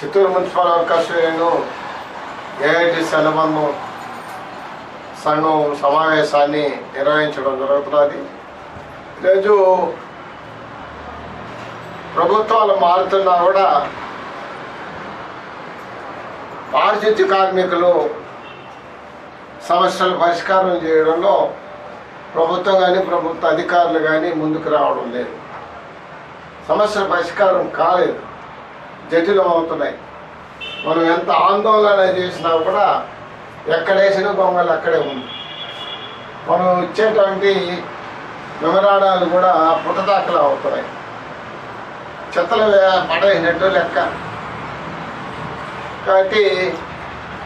Chittoor municipal workers AIT సెలబన్ను సంఘం సమావేశాన్ని నిర్వహించడం జరుగుతున్నది. ఈరోజు ప్రభుత్వాలు మారుతున్నా కూడా పారిశుద్ధ్య కార్మికులు సమస్యలు పరిష్కారం చేయడంలో ప్రభుత్వం కానీ ప్రభుత్వ అధికారులు కానీ ముందుకు రావడం లేదు. సమస్యల పరిష్కారం కాలేదు. జటిలం అవుతున్నాయి మనం ఎంత ఆందోళన చేసినా కూడా ఎక్కడేసిన బొమ్మలు అక్కడే ఉంది. మనం ఇచ్చేటువంటి వివరాణాలు కూడా పుట్టదాఖలు అవుతున్నాయి. చెత్తలు పడేసినట్టు లెక్క. కాబట్టి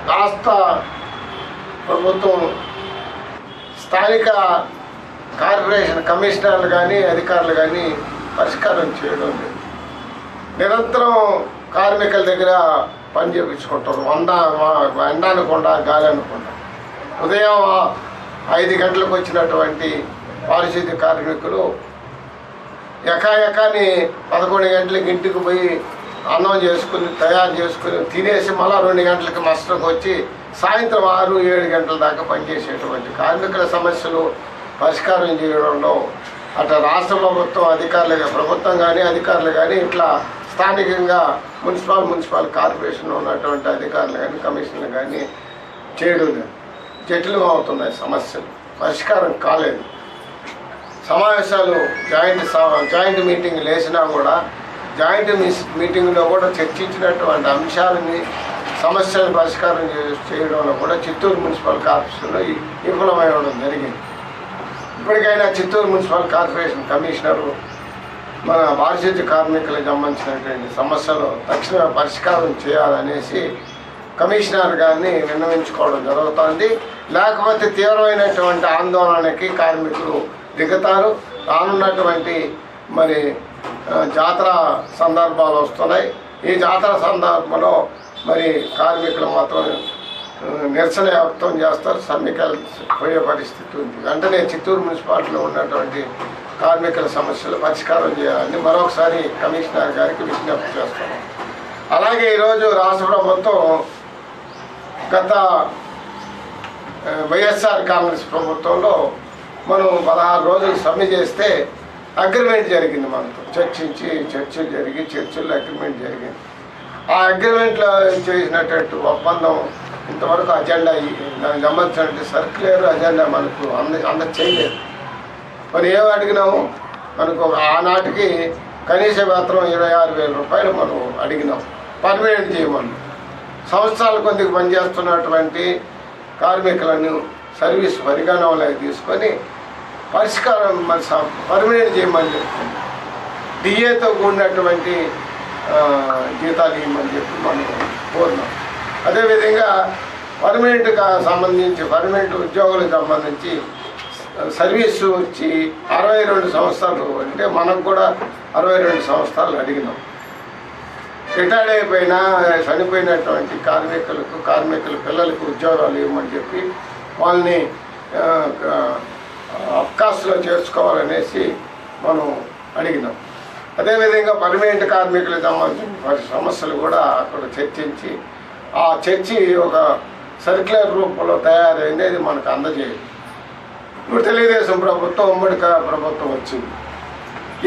కాస్త ప్రభుత్వం స్థానిక కార్పొరేషన్ కమిషనర్లు కానీ అధికారులు కానీ పరిష్కారం చేయడం లేదు. నిరంతరం కార్మికుల దగ్గర పని చేయించుకుంటారు వంద ఎండ అనకుండా గాలి అనకుండా ఉదయం ఐదు గంటలకు వచ్చినటువంటి పారిశుద్ధ్య కార్మికులు ఎకాఎకాని పదకొండు గంటలకి ఇంటికి పోయి అన్నం చేసుకుని తయారు చేసుకుని తినేసి మళ్ళీ రెండు గంటలకి మస్టర్కి వచ్చి సాయంత్రం ఆరు ఏడు గంటల దాకా పనిచేసేటువంటి కార్మికుల సమస్యలు పరిష్కారం చేయడంలో అట్లా రాష్ట్ర ప్రభుత్వం అధికారులు ప్రభుత్వం కానీ అధికారులు కానీ ఇట్లా స్థానికంగా మున్సిపల్ మున్సిపల్ కార్పొరేషన్లో ఉన్నటువంటి అధికారులు కానీ కమిషన్లు కానీ చేయడం జటిలం అవుతున్నాయి సమస్యలు. పరిష్కారం కాలేదు. సమావేశాలు జాయింట్ స- జాయింట్ మీటింగ్ లేచినా కూడా జాయింట్ మీటింగ్లో కూడా చర్చించినటువంటి అంశాలని సమస్యలు పరిష్కారం చేయడంలో కూడా చిత్తూరు మున్సిపల్ కార్పొరేషన్లో ఈ- విఫలమై ఉండడం జరిగింది. ఇప్పటికైనా చిత్తూరు మున్సిపల్ కార్పొరేషన్ కమిషనరు మన పారిశుద్ధ్య కార్మికులకు సంబంధించినటువంటి సమస్యలు తక్షణ పరిష్కారం చేయాలనేసి కమిషనర్ గారిని విన్నవించుకోవడం జరుగుతుంది. లేకపోతే తీవ్రమైనటువంటి ఆందోళనకి కార్మికులు దిగుతారు. రానున్నటువంటి మరి జాతర సందర్భాలు వస్తున్నాయి. ఈ జాతర సందర్భంలో మరి కార్మికులు మాత్రం నిరసన వ్యక్తం చేస్తారు. సమ్మెకలు పోయే పరిస్థితి ఉంది. వెంటనే చిత్తూరు మున్సిపాలిటీలో ఉన్నటువంటి కార్మికుల సమస్యలు పరిష్కారం చేయాలని మరొకసారి కమిషనర్ గారికి విజ్ఞప్తి చేస్తున్నాం. అలాగే ఈరోజు రాష్ట్ర ప్రభుత్వం గత వైఎస్ఆర్ కాంగ్రెస్ ప్రభుత్వంలో మనం పదహారు రోజులు సమ్మె చేస్తే అగ్రిమెంట్ జరిగింది మనతో. చర్చించి చర్చలు జరిగి చర్చల్లో అగ్రిమెంట్ జరిగింది. ఆ అగ్రిమెంట్లో చేసినటువంటి ఒప్పందం ఇంతవరకు అజెండా దానికి సంబంధించినటువంటి సర్క్యులర్ అజెండా మనకు అంద అంద చేయలేదు మరి ఏం అడిగినాము? మనకు ఆనాటికి కనీస వేతనం ఇరవై ఆరు వేల రూపాయలు మనం అడిగినాం పర్మనెంట్ చేయమని. సంవత్సరాల కొద్దిగా పనిచేస్తున్నటువంటి కార్మికులను సర్వీస్ పరిగణనలోకి తీసుకొని పరిష్కారం మరి స- పర్మనెంట్ చేయమని చెప్తుంది డిఏతో కూడినటువంటి జీతాలు ఇవ్వమని చెప్పి మనం కోరినాం అదేవిధంగా పర్మనెంట్గా సంబంధించి పర్మనెంట్ ఉద్యోగులకు సంబంధించి సర్వీసు వచ్చి అరవై రెండు సంవత్సరాలు అంటే మనకు కూడా అరవై రెండు సంవత్సరాలు అడిగినాం. రిటైర్డ్ అయిపోయినా చనిపోయినటువంటి కార్మికులకు కార్మికుల పిల్లలకు ఉద్యోగాలు ఇవ్వమని చెప్పి వాళ్ళని ఆ, అవకాశంలో చేర్చుకోవాలనేసి మనం అడిగినాం. అదేవిధంగా పర్మనెంట్ కార్మికులకు సంబంధించిన వారి సమస్యలు కూడా అక్కడ చర్చించి ఆ చర్చి ఒక సర్క్యులర్ రూపంలో తయారైంది అది మనకు అందజేయదు. ఇప్పుడు తెలుగుదేశం ప్రభుత్వం ఉమ్మడి ప్రభుత్వం వచ్చింది.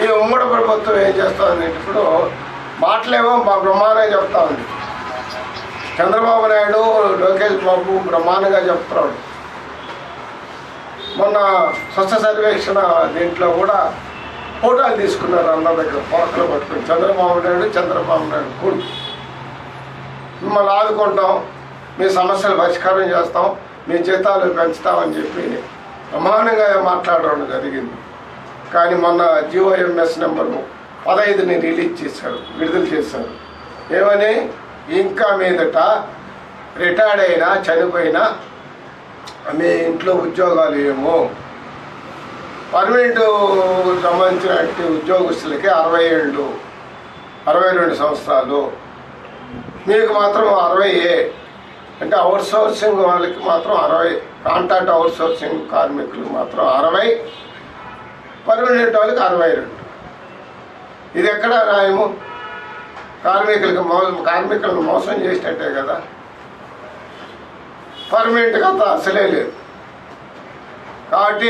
ఈ ఉమ్మడి ప్రభుత్వం ఏం చేస్తుంది ఇప్పుడు? మాటలేమో మా బ్రహ్మాండంగా చెప్తా ఉంది చంద్రబాబు నాయుడు లోకేష్ బాబు బ్రహ్మాండంగా చెప్తున్నాడు. మొన్న స్వచ్ఛ సర్వేక్షణ దీంట్లో కూడా ఫోటోలు తీసుకున్నారు అన్న దగ్గర పొరకలు పట్టుకుని. చంద్రబాబు నాయుడు చంద్రబాబు నాయుడు కూడా. మిమ్మల్ని ఆదుకుంటాం మీ సమస్యలు పరిష్కారం చేస్తాం మీ జీతాలు పెంచుతామని చెప్పి ప్రమాణంగా మాట్లాడడం జరిగింది. కానీ మొన్న జిఓఎంఎస్ నెంబర్ పదహైదుని రిలీజ్ చేశారు విడుదల చేశారు. ఏమని? ఇంకా మీదట రిటైర్డ్ అయినా చనిపోయినా మీ ఇంట్లో ఉద్యోగాలు ఏమో? పర్మనెంట్ సంబంధించినటువంటి ఉద్యోగస్తులకి అరవై ఏళ్ళు అరవై రెండు సంవత్సరాలు. మీకు మాత్రం అరవై ఏ. అంటే అవుట్ సోర్సింగ్ వాళ్ళకి మాత్రం అరవై. కాంట్రాక్ట్ అవుట్ సోర్సింగ్ కార్మికులకు మాత్రం అరవై. పర్మనెంట్ వాళ్ళకి అరవై రెండు. ఇది ఎక్కడ న్యాయము? కార్మికులకు మో కార్మికులను మోసం చేసినట్టే కదా. పర్మనెంట్గా అంత అసలే లేదు. కాబట్టి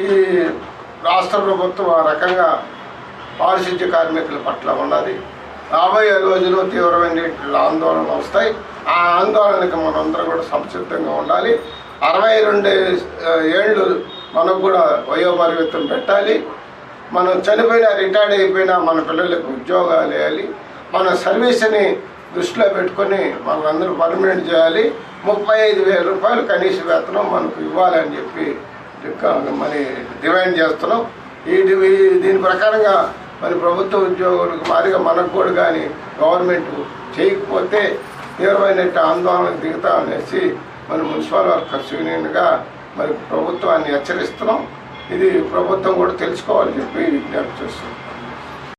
ఈ రాష్ట్ర ప్రభుత్వం ఆ రకంగా పారిశుద్ధ్య కార్మికుల పట్ల ఉన్నది. రాబోయే రోజుల్లో తీవ్రమైన ఆందోళన వస్తాయి. ఆ ఆందోళనకి మనందరం కూడా సంసిద్ధంగా ఉండాలి. అరవై రెండు ఏళ్ళు మనకు కూడా వయోపరిమితం పెట్టాలి. మనం చనిపోయినా రిటైర్డ్ అయిపోయినా మన పిల్లలకు ఉద్యోగాలు వేయాలి. మన సర్వీస్ని దృష్టిలో పెట్టుకొని మనందరూ పర్మనెంట్ చేయాలి. ముప్పై ఐదు వేల రూపాయలు కనీస వేతనం మనకు ఇవ్వాలని చెప్పి మరి డిమాండ్ చేస్తున్నాం. ఈ దీని ప్రకారంగా మరి ప్రభుత్వ ఉద్యోగులకు మారిగా మనకు కూడా కానీ గవర్నమెంట్ చేయకపోతే తీవ్రమైన ఆందోళనకు దిగుతా అనేసి మన మున్సిపల్ వర్కర్స్ యూనియన్గా మరి ప్రభుత్వాన్ని హెచ్చరిస్తున్నాం. ఇది ప్రభుత్వం కూడా తెలుసుకోవాలని చెప్పి విజ్ఞప్తి చేస్తున్నాం.